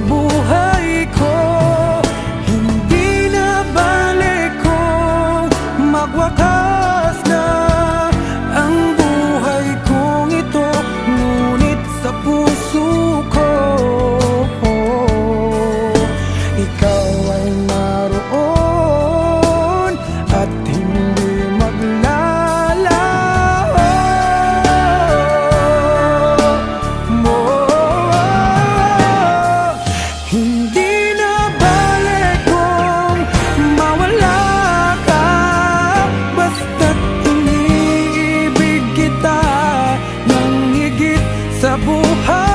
buhay ko Hindi na balik kong magwakas Hindi na balik kong mawala ka. Basta't iniibig kita ng sa buhay.